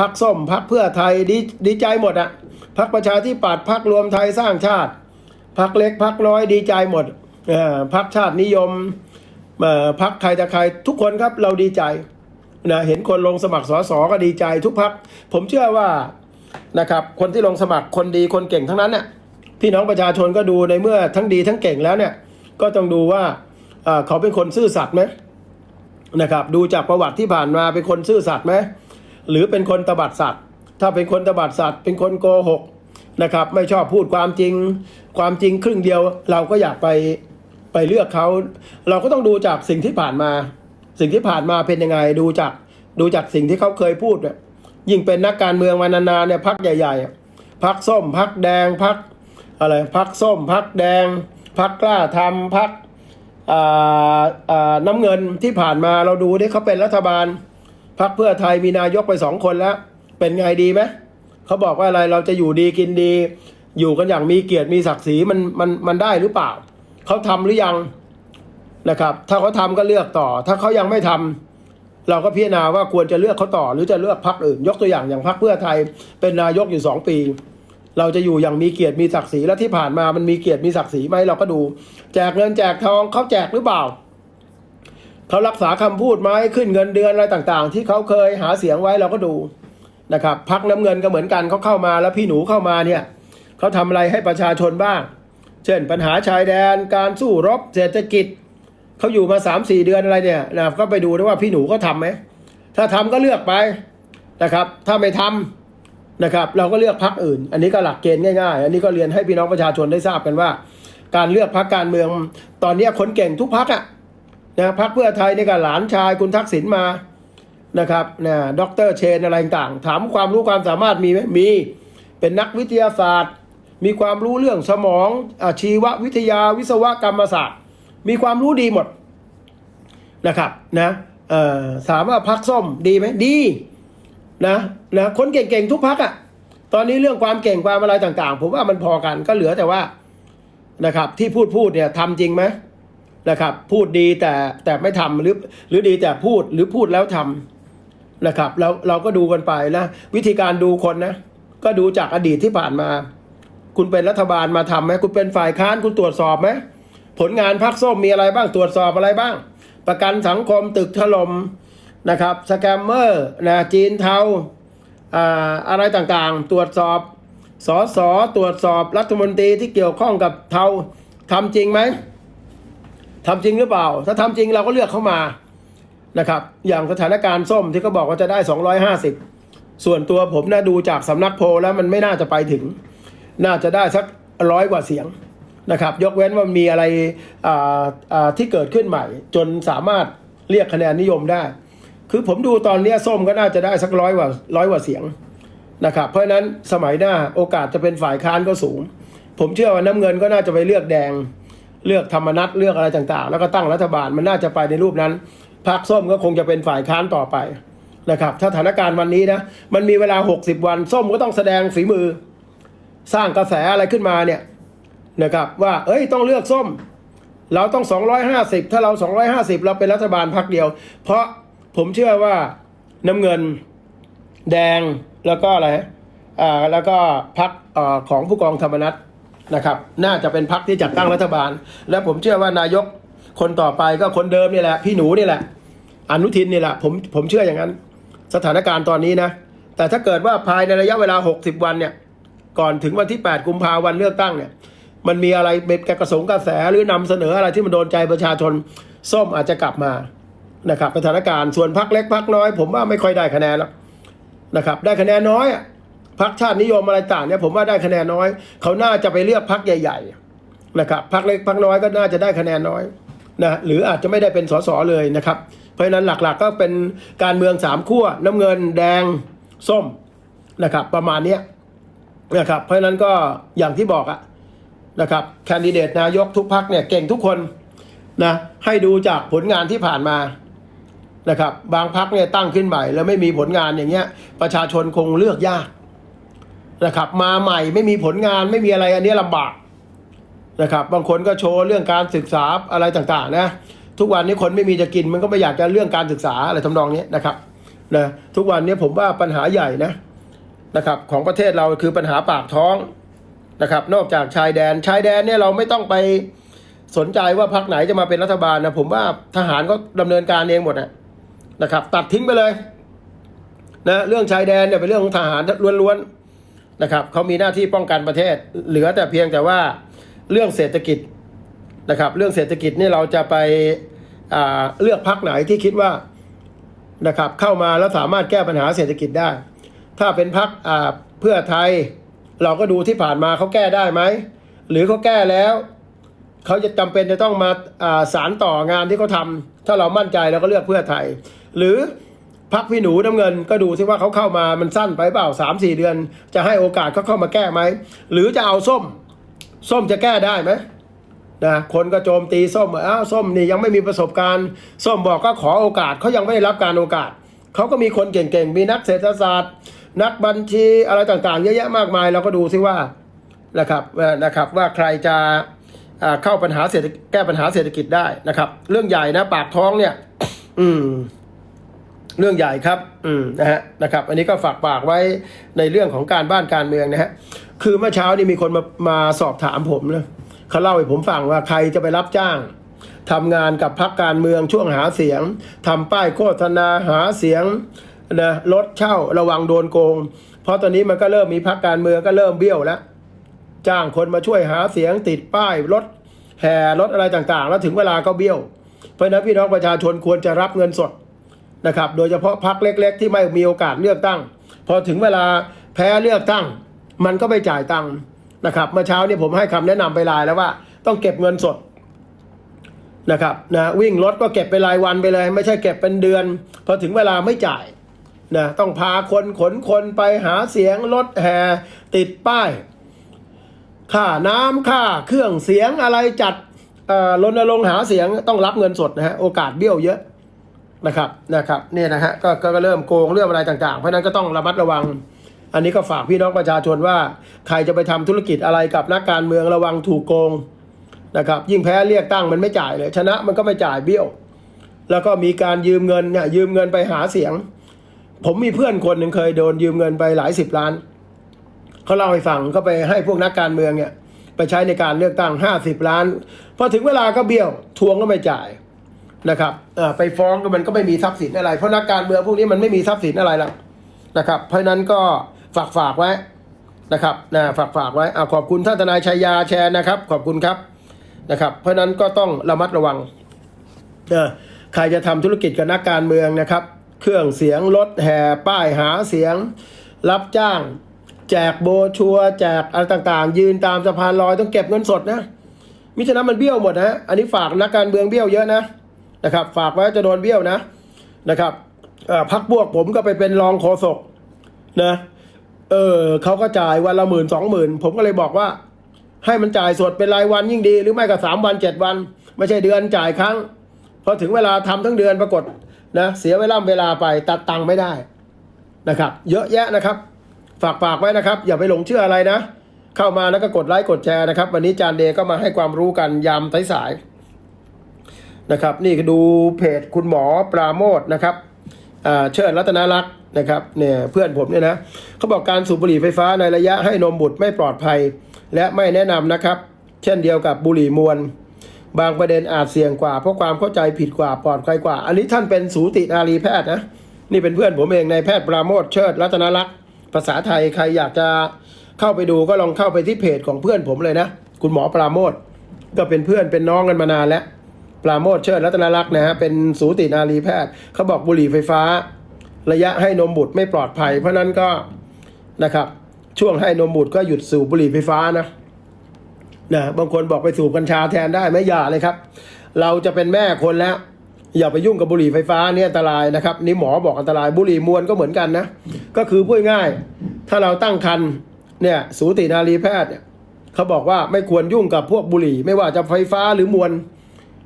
พักส้มพักเพื่อไทยดีดีใจหมดอะพักประชาธิปัตย์พักรวมไทยสร้างชาติ พักเล็กพักน้อยดีใจหมดอ่อพักชาตินิยมพักใครแต่ใครทุกคนครับเราดีใจนะเห็นคนลงสมัครสสก็ดีใจทุกพัก ผมเชื่อว่านะครับคนที่ลงสมัครคนดีคนเก่งทั้งนั้นเนี่ยพี่น้องประชาชนก็ดูในเมื่อทั้งดีทั้งเก่งแล้วเนี่ยก็ต้องดูว่าเขาเป็นคนซื่อสัตย์ไหมนะครับดูจากประวัติที่ผ่านมาเป็นคนซื่อสัตย์ไหม หรือเป็นคนตบัดสัตว์ ถ้าเป็นคนตบัดสัตว์ เป็นคนโกหกนะครับ ไม่ชอบพูดความจริง ความจริงครึ่งเดียว เราก็อยากไปไปเลือกเขา เราก็ต้องดูจากสิ่งที่ผ่านมา สิ่งที่ผ่านมาเป็นยังไง ดูจากดูจากสิ่งที่เขาเคยพูดเนี่ยยิ่งเป็นนักการเมืองมานานๆเนี่ยพักใหญ่ๆพักส้มพักแดงพักอะไรพักส้มพักแดง พักกล้าทำพักน้ำเงินที่ผ่านมาเราดูที่เขาเป็นรัฐบาล พรรคเพื่อไทยมีนายกไปสองคนแล้ว เป็นไงดีไหมเขาบอกว่าอะไรเราจะอยู่ดีกินดี อยู่กันอย่างมีเกียรติมีศักดิ์ศรีมันมันมันได้หรือเปล่าเขาทำหรือยังนะครับ ถ้าเขาทำก็เลือกต่อ ถ้าเขายังไม่ทำเราก็พิจารณาว่าควรจะเลือกเขาต่อ หรือจะเลือกพรรคอื่น ยกตัวอย่างอย่างพรรคเพื่อไทย เป็นนายกอยู่สองปี เราจะอยู่อย่างมีเกียรติมีศักดิ์ศรีและที่ผ่านมามันมีเกียรติมีศักดิ์ศรีไหมเราก็ดู แจกเงินแจกทองเขาแจกหรือเปล่า เขารักษาคำพูดไหมขึ้นเงินเดือนอะไรต่างๆ ที่เขาเคยหาเสียงไว้เราก็ดูนะครับพักน้ำเงินก็เหมือนกันเขาเข้ามาแล้วพี่หนูเข้ามาเนี่ยเขาทำอะไรให้ประชาชนบ้าง เช่น ปัญหาชายแดนการสู้รบเศรษฐกิจเขาอยู่มาสามสี่เดือนอะไรเนี่ยนะก็ไปดูด้วยว่าพี่หนูเขาทำไหมถ้าทำก็เลือกไปนะครับ ถ้าไม่ทำนะครับ เราก็เลือกพักอื่น อันนี้ก็หลักเกณฑ์ง่ายๆ อันนี้ก็เรียนให้พี่น้องประชาชนได้ทราบกันว่า การเลือกพักการเมือง ตอนนี้คนเก่งทุกพักอะ นะพักเพื่อไทยนี่ก็หลานชายคุณทักษิณมานะครับนะด็อกเตอร์เชนอะไรต่างถามความรู้ความสามารถมีไหมมี เป็นนักวิทยาศาสตร์ มีความรู้เรื่องสมองอชีววิทยาวิศวกรรมศาสตร์ มีความรู้ดีหมดนะครับนะเอ่อถามว่าพักส้มดีไหมดีนะนะคนเก่งๆทุกพักอะ่ะตอนนี้เรื่องความเก่งความอะไรต่างๆ ผมว่ามันพอกันก็เหลือแต่ว่านะครับที่พูดพูดเนี่ยทำจริงไหม นะครับพูดดีแต่แต่ไม่ทำหรือหรือดีแต่พูดหรือพูดแล้วทำนะครับเราเราก็ดูกันไปนะวิธีการดูคนนะก็ดูจากอดีตที่ผ่านมา คุณเป็นรัฐบาลมาทำไหมคุณเป็นฝ่ายค้านคุณตรวจสอบไหมผลงานพักส้มมีอะไรบ้างตรวจสอบอะไรบ้าง ประกันสังคมตึกถล่มนะครับสแกมเมอร์นะจีนเทาอะไรต่างๆ ตรวจสอบสอสอตรวจสอบรัฐมนตรีที่เกี่ยวข้องกับเทาทำจริงไหม ทำจริงหรือเปล่า ถ้าทำจริงเราก็เลือกเข้ามานะครับ อย่างสถานการณ์ส้มที่เขาบอกว่าจะได้ 250 ส่วนตัวผมนะดูจากสำนักโพลแล้วมันไม่น่าจะไปถึง น่าจะได้สักร้อยกว่าเสียงนะครับ ยกเว้นว่ามีอะไรอ่าอ่าที่เกิดขึ้นใหม่ จนสามารถเรียกคะแนนนิยมได้ คือผมดูตอนนี้ส้มก็น่าจะได้สักร้อยกว่าร้อยกว่าเสียงนะครับ เพราะฉะนั้นสมัยหน้าโอกาสจะเป็นฝ่ายค้านก็สูง ผมเชื่อว่าน้ำเงินก็น่าจะไปเลือกแดง เลือกธรรมนัตเลือกอะไรต่างๆ แล้วก็ตั้งรัฐบาลมันน่าจะไปในรูปนั้นพรรคส้มก็คงจะเป็นฝ่ายค้านต่อไปนะครับถ้าสถานการณ์วันนี้นะมันมีเวลา 60 วัน ส้มก็ต้องแสดงฝีมือ สร้างกระแสอะไรขึ้นมาเนี่ยนะครับว่าเอ้ยต้องเลือกส้ม เราต้อง 250 ถ้าเรา 250 เราเป็นรัฐบาลพักเดียว เพราะผมเชื่อว่าน้ำเงินแดงแล้วก็อะไรอ่าแล้วก็พักอของผู้กองธรรมนัฐ นะครับ น่าจะเป็นพักที่จัดตั้งรัฐบาล และผมเชื่อว่านายกคนต่อไปก็คนเดิมนี่แหละ พี่หนูนี่แหละ อนุทินนี่แหละ ผมผมเชื่ออย่างนั้น สถานการณ์ตอนนี้นะ แต่ถ้าเกิดว่าภายในระยะเวลา 60 วันเนี่ย ก่อนถึงวันที่ 8 กุมภาวันเลือกตั้งเนี่ย มันมีอะไรเป็นกระสงกระแสหรือนำเสนออะไรที่มันโดนใจประชาชนส้มอาจจะกลับมานะครับสถานการณ์ส่วนพักเล็กพักน้อย ผมว่าไม่ค่อยได้คะแนนแล้วนะครับ ได้คะแนนน้อยอะ พักชาตินิยมอะไรต่างเนี่ยผมว่าได้คะแนนน้อย เขาน่าจะไปเลือกพักใหญ่ ๆ นะครับพักเล็กพักน้อยก็น่าจะได้คะแนนน้อยนะหรืออาจจะไม่ได้เป็นสสเลยนะครับ เพราะฉะนั้นหลักๆก็เป็นการเมืองสามขั้วน้ำเงินแดงส้มนะครับ ประมาณนี้นะครับเพราะฉะนั้นก็อย่างที่บอกอะนะครับแคนดิเดตนายกทุกพักเนี่ยเก่งทุกคนนะให้ดูจากผลงานที่ผ่านมานะครับ บางพักเนี่ยตั้งขึ้นใหม่แล้วไม่มีผลงานอย่างเงี้ย ประชาชนคงเลือกยาก นะครับ มาใหม่ไม่มีผลงานไม่มีอะไรอันนี้ลำบากนะครับ บางคนก็โชว์เรื่องการศึกษาอะไรต่างๆ นะ ทุกวันนี้คนไม่มีจะกินมันก็ไม่อยากจะเรื่องการศึกษาอะไรทำนองนี้นะครับนะทุกวันนี้ผมว่าปัญหาใหญ่นะนะครับ ของประเทศเราคือปัญหาปากท้องนะครับ นอกจากชายแดนชายแดนเนี่ยเราไม่ต้องไปสนใจว่าพรรคไหนจะมาเป็นรัฐบาลนะผมว่าทหารก็ดำเนินการเองหมดนะนะครับ ตัดทิ้งไปเลยนะเรื่องชายแดนเนี่ยเป็นเรื่องของทหารล้วนๆ นะครับเขามีหน้าที่ป้องกันประเทศ เหลือแต่เพียงแต่ว่าเรื่องเศรษฐกิจนะครับ เรื่องเศรษฐกิจนี่เราจะไปเลือกพรรคไหนที่คิดว่านะครับเข้ามาแล้วสามารถแก้ปัญหาเศรษฐกิจได้ ถ้าเป็นพักเพื่อไทย เราก็ดูที่ผ่านมาเขาแก้ได้ไหมหรือเขาแก้แล้วเขาจะจำเป็นจะต้องมาาสารต่องานที่เขาทำถ้าเรามั่นใจเราก็เลือกเพื่อไทย หรือ พักพี่หนูน้ำเงินก็ดูซิว่าเขาเข้ามามันสั้นไปเปล่าสามสี่เดือน จะให้โอกาสเขาเข้ามาแก้ไหม หรือจะเอาส้ม ส้มจะแก้ได้ไหมนะคนก็โจมตีส้มว่าอ้าวส้มนี่ยังไม่มีประสบการณ์ส้มบอกก็ขอโอกาสเขายังไม่ได้รับการโอกาสเขาก็มีคนเก่งๆ มีนักเศรษฐศาสตร์ นักบัญชีอะไรต่างๆ เยอะแยะมากมายเราก็ดูซิว่านะครับนะครับว่าใครจะเข้าปัญหาเศรษฐแก้ปัญหาเศรษฐกิจได้นะครับ เรื่องใหญ่นะปากท้องเนี่ย อืม เรื่องใหญ่ครับ อืมนะฮะนะครับ อันนี้ก็ฝากปากไว้ในเรื่องของการบ้านการเมืองนะฮะ คือเมื่อเช้านี่มีคนมามาสอบถามผมนะเขาเล่าให้ผมฟังว่าใครจะไปรับจ้างทำงานกับพรรคการเมืองช่วงหาเสียงทำป้ายโฆษณาหาเสียงนะรถเช่าระวังโดนโกง เพราะตอนนี้มันก็เริ่มมีพรรคการเมืองก็เริ่มเบี้ยวแล้ว จ้างคนมาช่วยหาเสียงติดป้ายรถแห่รถอะไรต่างๆ แล้วถึงเวลาก็เบี้ยว เพราะฉะนั้นพี่น้องประชาชนควรจะรับเงินสด นะครับ โดยเฉพาะพรรคเล็ก ๆ ที่ไม่มีโอกาสเลือกตั้ง พอถึงเวลาแพ้เลือกตั้ง มันก็ไม่จ่ายตังค์นะครับ เมื่อเช้านี้ผมให้คำแนะนำไปรายแล้วว่า ต้องเก็บเงินสดนะครับนะวิ่งรถก็เก็บไปรายวันไปเลย ไม่ใช่เก็บเป็นเดือน พอถึงเวลาไม่จ่ายนะต้องพาคนขนคนไปหาเสียงรถแห่ติดป้ายค่าน้ำค่าเครื่องเสียงอะไรจัดอ่อรณรงค์หาเสียงต้องรับเงินสดนะฮะโอกาสเบี้ยวเยอะ นะครับนะครับเนี่ยนะฮะก็ก็ก็เริ่มโกงเรื่องอะไรต่างๆ เพราะนั้นก็ต้องระมัดระวัง อันนี้ก็ฝากพี่น้องประชาชนว่า ใครจะไปทำธุรกิจอะไรกับนักการเมืองระวังถูกโกงนะครับยิ่งแพ้เรียกตั้งมันไม่จ่ายเลย ชนะมันก็ไม่จ่ายเบี้ยว แล้วก็มีการยืมเงินเนี่ยยืมเงินไปหาเสียง ผมมีเพื่อนคนหนึ่งเคยโดนยืมเงินไปหลายสิบล้านเขาเล่าให้ฟังก็ไปให้พวกนักการเมืองเนี่ยไปใช้ในการเลือกตั้งห้าสิบล้านพอถึงเวลาก็เบี้ยวทวงก็ไม่จ่าย นะครับเอ่อไปฟ้องก็มันก็ไม่มีทรัพย์สินอะไร เพราะนักการเมืองพวกนี้มันไม่มีทรัพย์สินอะไรหรอกนะครับ เพราะนั้นก็ฝากฝากไว้นะครับนะฝากฝากไว้อ่าขอบคุณท่านทนายชัยยาแชร์นะครับ ขอบคุณครับนะครับ เพราะนั้นก็ต้องระมัดระวังเออใครจะทำธุรกิจกับนักการเมืองนะครับ เครื่องเสียงรถแห่ป้ายหาเสียง รับจ้าง แจกโบชัวแจกอะไรต่างๆ ยืนตามสะพานลอยต้องเก็บเงินสดนะมิฉะนั้นมันเบี้ยวหมดนะอันนี้ฝากนักการเมืองเบี้ยวเยอะนะ นะครับ ฝากไว้จะโดนเบี้ยวนะนะครับพักพวกผมก็ไปเป็นรองโฆษกนะเออเขาก็จ่ายวันละหมื่นสองหมื่นผมก็เลยบอกว่า ให้มันจ่ายสดเป็นรายวันยิ่งดี หรือไม่ก็สามวันเจ็ดวัน ไม่ใช่เดือนจ่ายครั้งพอถึงเวลาทำทั้งเดือนปรากฏนะเสียเวลาเวลาไปตัดตังค์ไม่ได้นะครับ เยอะแยะนะครับ ฝากฝากไว้นะครับ อย่าไปหลงเชื่ออะไรนะ เข้ามาแล้วก็กดไลค์กดแชร์นะครับ วันนี้จานเดก็มาให้ความรู้กันยามสายๆ นะครับ นี่ก็ดูเพจคุณหมอปราโมทนะครับเชิดรัตนรักษ์นะครับเนี่ยเพื่อนผมเนี่ยนะเขาบอกการสูบบุหรี่ไฟฟ้าในระยะให้นมบุตรไม่ปลอดภัย และไม่แนะนำนะครับ เช่นเดียวกับบุหรี่มวล บางประเด็นอาจเสี่ยงกว่า เพราะความเข้าใจผิดกว่าปลอดภัยกว่า อันนี้ท่านเป็นสูตินารีแพทย์นะนี่เป็นเพื่อนผมเองในแพทย์ปราโมทเชิดรัตนรักษ์ภาษาไทยใครอยากจะเข้าไปดูก็ลองเข้าไปที่เพจของเพื่อนผมเลยนะ คุณหมอปราโมทก็เป็นเพื่อนเป็นน้องกันมานานแล้ว ปราโมทเชิดรัตนรักษ์นะฮะเป็นสูตินารีแพทย์เขาบอกบุหรี่ไฟฟ้า ระยะให้นมบุตรไม่ปลอดภัย เพราะนั้นก็นะครับ ช่วงให้นมบุตรก็หยุดสูบบุหรี่ไฟฟ้านะนะบางคนบอกไปสูบกัญชาแทนได้ไหมอย่าเลยครับ เราจะเป็นแม่คนแล้ว อย่าไปยุ่งกับบุหรี่ไฟฟ้าเนี่ยอันตรายนะครับ นี่หมอบอกอันตรายบุหรี่มวลก็เหมือนกันนะก็คือพูดง่าย ถ้าเราตั้งครรภ์เนี่ยสูตินารีแพทย์เนี่ยเขาบอกว่าไม่ควรยุ่งกับพวกบุหรี่ ไม่ว่าจะไฟฟ้าหรือมวล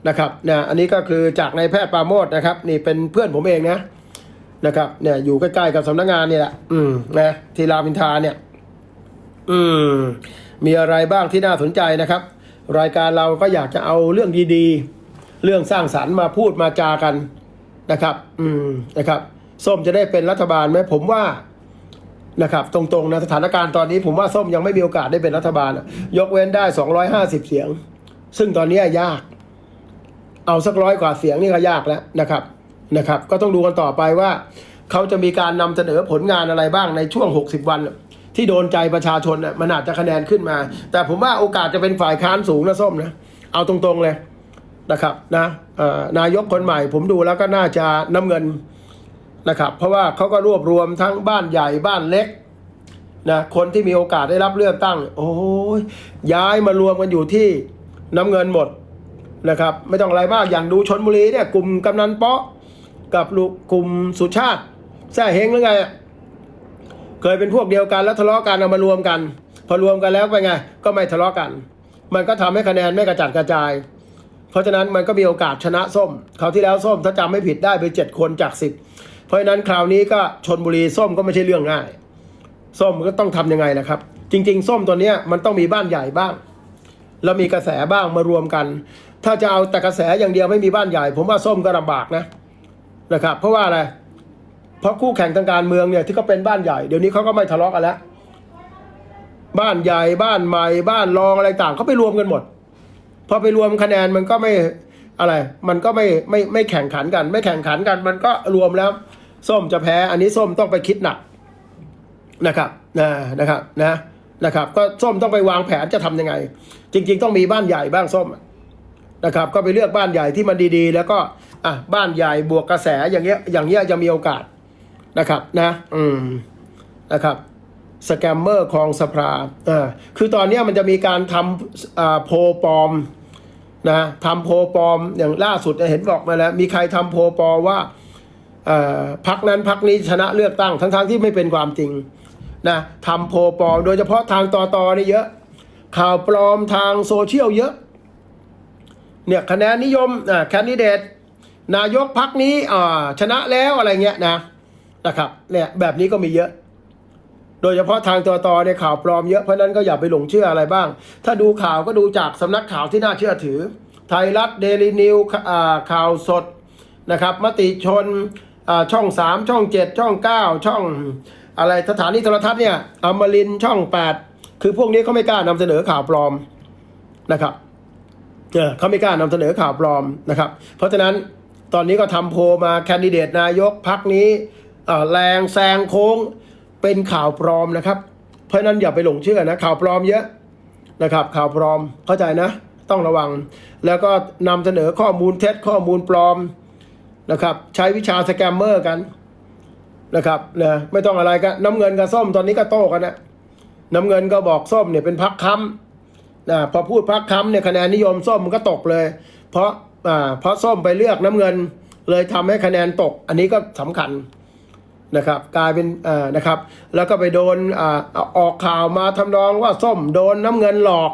นะครับเนี่ยอันนี้ก็คือจากนายแพทย์ปราโมทนะครับ นี่เป็นเพื่อนผมเองนะนะครับเนี่ยอยู่ใกล้ๆกับสำนักงานนี่แหละอืมนะทีรามินทาเนี่ย อืม มีอะไรบ้างที่น่าสนใจนะครับ รายการเราก็อยากจะเอาเรื่องดีๆ เรื่องสร้างสรรค์มาพูดมาจากันนะครับ อืมนะครับส้มจะได้เป็นรัฐบาลไหมผมว่านะครับ ตรงๆนะสถานการณ์ตอนนี้ผมว่าส้มยังไม่มีโอกาสได้เป็นรัฐบาล ยกเว้นได้ 250 เสียง ซึ่งตอนนี้ยาก เอาสักร้อยกว่าเสียงนี่ก็ยากแล้วนะครับนะครับ ก็ต้องดูกันต่อไปว่า เขาจะมีการนำเสนอผลงานอะไรบ้างในช่วง 60 วัน ที่โดนใจประชาชนน่ะมันอาจจะคะแนนขึ้นมา แต่ผมว่าโอกาสจะเป็นฝ่ายค้านสูงนะส้มนะเอาตรงๆเลยนะครับนะนายกคนใหม่ ผมดูแล้วก็น่าจะน้ำเงินนะครับ เพราะว่าเขาก็รวบรวมทั้งบ้านใหญ่บ้านเล็กนะคนที่มีโอกาสได้รับเลือกตั้ง โอ้ยย้ายมารวมกันอยู่ที่น้ำเงินหมด นะครับ ไม่ต้องอะไรมากอย่างดูชนบุรีเนี่ยกลุ่มกำนันเปาะกับลูกกลุ่มสุชาติแซ่เฮงหรือไง เคยเป็นพวกเดียวกันแล้วทะเลาะกันเอามารวมกัน พอรวมกันแล้วไปไง ก็ไม่ทะเลาะกัน มันก็ทำให้คะแนนไม่กระจัดกระจาย เพราะฉะนั้นมันก็มีโอกาสชนะส้มคราวที่แล้วส้มถ้าจำไม่ผิดได้ไปเจ็ดคนจากสิบเพราะฉะนั้นคราวนี้ก็ชนบุรีส้มก็ไม่ใช่เรื่องง่าย ส้มก็ต้องทำยังไงนะครับ จริง ๆ ส้มตัวเนี้ยมันต้องมีบ้านใหญ่บ้าง แล้วมีกระแสบ้างมารวมกัน ถ้าจะเอาแต่กระแสอย่างเดียวไม่มีบ้านใหญ่ ผมว่าส้มก็ลำบากนะนะครับ เพราะว่าอะไรเพราะคู่แข่งทางการเมืองเนี่ยที่เขาเป็นบ้านใหญ่เดี๋ยวนี้เขาก็ไม่ทะเลาะกันแล้วบ้านใหญ่บ้านใหม่บ้านรองอะไรต่างเขาไปรวมกันหมด พอไปรวมคะแนนมันก็ไม่อะไร มันก็ไม่ไม่ไม่แข่งขันกัน ไม่แข่งขันกัน มันก็รวมแล้ว ส้มจะแพ้ อันนี้ส้มต้องไปคิดหนักนะครับนะนะครับนะ นะครับก็ส้มต้องไปวางแผนจะทำยังไง จริง ๆ ต้องมีบ้านใหญ่บ้างส้มนะครับ ก็ไปเลือกบ้านใหญ่ที่มันดีๆ แล้วก็อะบ้านใหญ่บวกกระแสอย่างเงี้ยอย่างเงี้ยจะมีโอกาสนะครับนะ อืมนะครับสแกมเมอร์คลองสภาอ่าคือตอนเนี้ยมันจะมีการทำอ่าโพลปอมนะทำโพลปอมอย่างล่าสุดเห็นบอกมาแล้ว มีใครทำโพลปอมว่าอ่อพักนั้นพักนี้ชนะเลือกตั้งทั้งๆที่ไม่เป็นความจริง นะทำโพปลอม โดยเฉพาะทางต่อตอนี่เยอะ ข่าวปลอมทางโซเชียลเยอะ เนี่ยคะแนนนิยมอ่าแคนดิเดตนายกพักนี้อ่าชนะแล้วอะไรเงี้ยนะนะครับเนี่ยแบบนี้ก็มีเยอะ โดยเฉพาะทางต่อตอเนี่ยข่าวปลอมเยอะเพราะนั้นก็อย่าไปหลงเชื่ออะไรบ้าง ถ้าดูข่าวก็ดูจากสำนักข่าวที่น่าเชื่อถือ ไทยรัฐเดลินิวข่าวสดนะครับ มติชน ช่อง 3 ช่อง 7 ช่อง 9 ช่องอะไรสถานีโทรทัศน์เนี่ยอมรินช่อง 8 คือพวกนี้เขาไม่กล้านำเสนอข่าวปลอมนะครับเออเขาไม่กล้านำเสนอข่าวปลอมนะครับ เพราะฉะนั้นตอนนี้ก็ทำโพลมาแคนดิเดตนายกพักนี้อ่อแรงแซงโค้งเป็นข่าวปลอมนะครับ เพราะฉะนั้นอย่าไปหลงเชื่อนะข่าวปลอมเยอะนะครับ ข่าวปลอมเข้าใจนะ ต้องระวัง แล้วก็นำเสนอข้อมูลเท็จข้อมูลปลอม นะครับ ใช้วิชาสแกมเมอร์กันนะครับนะไม่ต้องอะไรกันน้ำเงินกับส้มตอนนี้ก็โต้กันนะน้ำเงินก็บอกส้มเนี่ยเป็นพักค้ำนะพอพูดพักค้ำเนี่ยคะแนนนิยมส้มมันก็ตกเลย เพราะอ่าเพราะส้มไปเลือกน้ำเงิน เลยทำให้คะแนนตก อันนี้ก็สำคัญนะครับกลายเป็นอ่านะครับ แล้วก็ไปโดนอ่าออกข่าวมาทำนองว่าส้มโดนน้ำเงินหลอก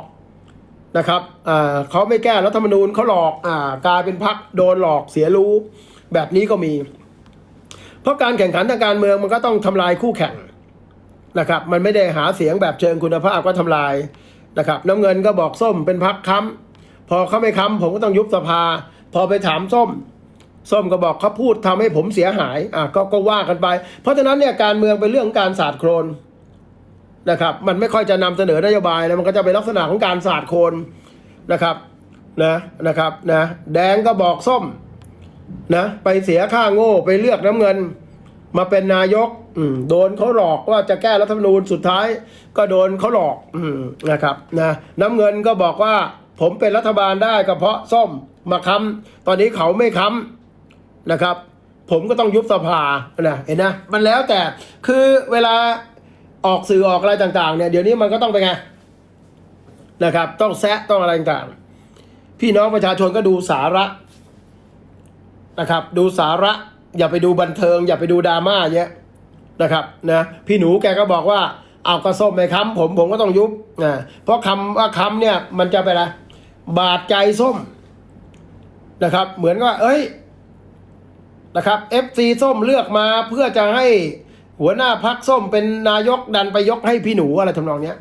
นะครับอ่าเขาไม่แก้รัฐธรรมนูญเขาหลอกอ่ากลายเป็นพักโดนหลอกเสียรู้ แบบนี้ก็มี เพราะการแข่งขันทางการเมืองมันก็ต้องทำลายคู่แข่งนะครับ มันไม่ได้หาเสียงแบบเชิงคุณภาพก็ทำลายนะครับ น้ำเงินก็บอกส้มเป็นพักค้ำพอเขาไม่ค้ำผมก็ต้องยุบสภา พอไปถามส้ม ส้มก็บอกเขาพูดทำให้ผมเสียหายอะก็ก็ว่ากันไป เพราะฉะนั้นเนี่ยการเมืองเป็นเรื่องของการสาดโครนนะครับมันไม่ค่อยจะนำเสนอนโยบายแล้วมันก็จะเป็นลักษณะของการศาสาดโครนนะครับนะนะครับนะแดงก็บอกส้ม นะไปเสียค่าโง่ไปเลือกน้ำเงิน มาเป็นนายกอืโดนเขาหลอกว่าจะแก้รัฐธรรมนูญสุดท้าย ก็โดนเขาหลอกอืนะครับนะน้ำเงินก็บอกว่า ผมเป็นรัฐบาลได้ก็เพราะส้มมาค้ำตอนนี้เขาไม่ค้ำนะครับ ผมก็ต้องยุบสภานะเห็นนะมันแล้วแต่คือเวลาออกสื่อออกอะไรต่างๆเนี่ยเดี๋ยวนี้มันก็ต้องไปนไงนะครับ ต้องแซะต้องอะไรต่างๆพี่น้องประชาชนก็ดูสาระ นะครับ ดูสาระอย่าไปดูบันเทิง อย่าไปดูดราม่าเยอะนะครับนะพี่หนูแกก็บอกว่าเอากระส้มไปค้ำผมผมก็ต้องยุบนะเพราะคำว่าค้ำเนี่ยมันจะไปอะบาดใจส้มนะครับ เหมือนกับว่า เอ้ยนะครับ FC ส้มเลือกมาเพื่อจะให้หัวหน้าพักส้มเป็นนายกดันไปยกให้พี่หนูอะไรทำนองเนี้ย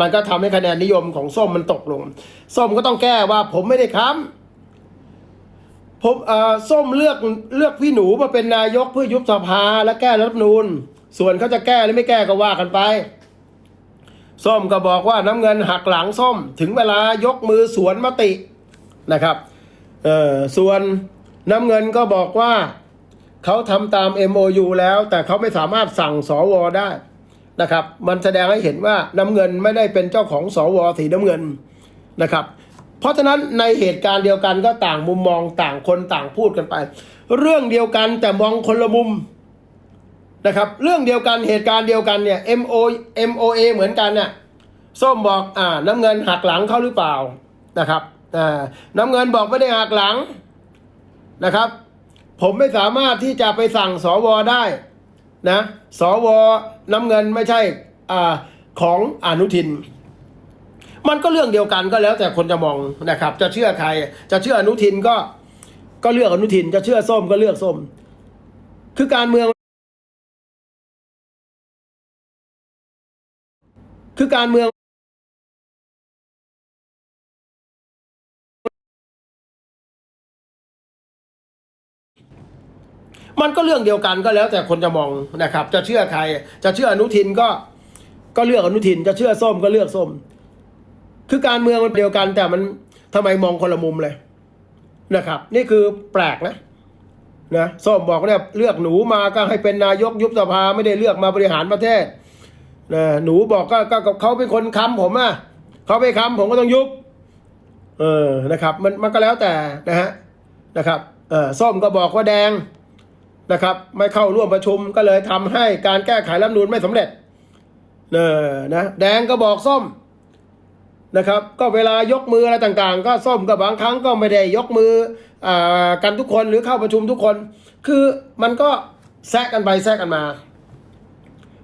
มันก็ทำให้คะแนนนิยมของส้มมันตกลง ส้มก็ต้องแก้ว่าผมไม่ได้ค้ำ ผมเอ่อส้มเลือกเลือกพี่หนูมาเป็นนายกเพื่อยุบสภาและแก้รัฐธรรมนูญ ส่วนเขาจะแก้หรือไม่แก้ก็ว่ากันไป ส้มก็บอกว่าน้ำเงินหักหลังส้ม ถึงเวลายกมือสวนมตินะครับเอ่อส่วนน้ำเงินก็บอกว่าเขาทำตาม MOU แล้ว แต่เขาไม่สามารถสั่งสอวได้นะครับ มันแสดงให้เห็นว่าน้ำเงินไม่ได้เป็นเจ้าของสอวสีน้ำเงินนะครับ เพราะฉะนั้นในเหตุการณ์เดียวกันก็ต่างมุมมองต่างคนต่างพูดกันไป เรื่องเดียวกันแต่มองคนละมุมนะครับ เรื่องเดียวกันเหตุการณ์เดียวกันเนี่ย MO MOA เหมือนกันเนี่ยส้มบอกอ่าน้ำเงินหักหลังเขาหรือเปล่านะครับอ่าน้ำเงินบอกไม่ได้หักหลังนะครับ ผมไม่สามารถที่จะไปสั่งสวได้นะสวน้ำเงินไม่ใช่อ่าของอนุทิน มันก็เรื่องเดียวกันก็แล้วแต่คนจะมองนะครับ จะเชื่อใคร จะเชื่ออนุทินก็ ก็เลือกอนุทิน จะเชื่อส้มก็เลือกส้ม คือการเมือง คือการเมืองมันก็เรื่องเดียวกันก็แล้วแต่คนจะมองนะครับ จะเชื่อใคร จะเชื่ออนุทินก็ ก็เลือกอนุทิน จะเชื่อส้มก็เลือกส้ม คือการเมืองมันเดียวกันแต่มันทำไมมองคนละมุมเลยนะครับ นี่คือแปลกนะนะส้มบอกเนี่ยเลือกหนูมาก็ให้เป็นนายกยุบสภาไม่ได้เลือกมาบริหารประเทศนะหนูบอกก็ก็เขาเป็นคนค้ำผมอะเขาไปค้ำผมก็ต้องยุบเออนะครับมันมันก็แล้วแต่นะฮะนะครับเออส้มก็บอกว่าแดงนะครับ ไม่เข้าร่วมประชุมก็เลยทำให้การแก้ไขรัฐมนูญไม่สำเร็จเออนะแดงก็บอกส้ม นะครับก็เวลายกมืออะไรต่างๆ ก็ส้มก็บางครั้งก็ไม่ได้ยกมืออกันทุกคนหรือเข้าประชุมทุกคน คือมันก็แซะกันไปแซะกันมา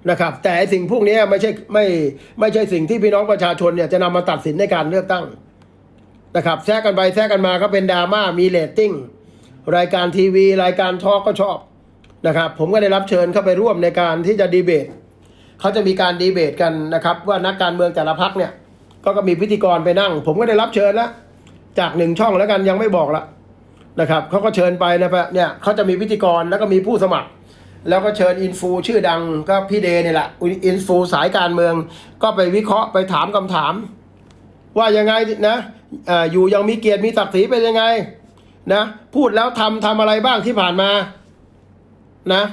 นะครับ แต่สิ่งพวกนี้ไม่ใช่ไม่ไม่ใช่สิ่งที่พี่น้องประชาชนเนี่ยจะนำมาตัดสินในการเลือกตั้งนะครับแซะกันไปแซะกันมาก็เป็นดราม่ามีเรตติ้งรายการทีวี รายการทอล์กก็ชอบนะครับ ผมก็ได้รับเชิญเข้าไปร่วมในการที่จะดีเบตเขาจะมีการดีเบตกันนะครับ ว่านักการเมืองแต่ละพักเนี่ย ก็ก็มีพิธีกรไปนั่ง ผมก็ได้รับเชิญแล้วจากหนึ่งช่องแล้วกันยังไม่บอกละนะครับเขาก็เชิญไปนะเนี่ยเขาจะมีพิธีกรแล้วก็มีผู้สมัคร แล้วก็เชิญอินฟูชื่อดังก็พี่เดเนี่ยแหละอินฟูสายการเมือง ก็ไปวิเคราะห์ไปถามคำถาม ว่ายังไงนะออยู่ยังมีเกียรติมีศักดิ์ศรีเป็นยังไงนะพูดแล้วทำทำอะไรบ้างที่ผ่านมานะ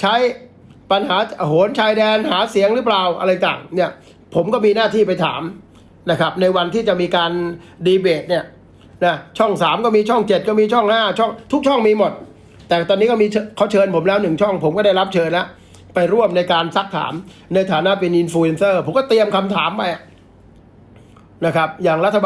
ใช้ปัญหาโหนชายแดนหาเสียงหรือเปล่าอะไรต่างเนี่ย ผมก็มีหน้าที่ไปถามนะครับ ในวันที่จะมีการดีเบตเนี่ยนะช่องสามก็มีช่องเจ็ดก็มีช่องห้าช่องทุกช่องมีหมด แต่ตอนนี้ก็มีเชิเขาเชิญผมแล้วหนึ่งช่อง ผมก็ได้รับเชิญแล้ว ไปร่วมในการซักถามในฐานะเป็นอินฟลูเอนเซอร์ผมก็เตรียมคำถามไปนะครับอย่างรัฐบาล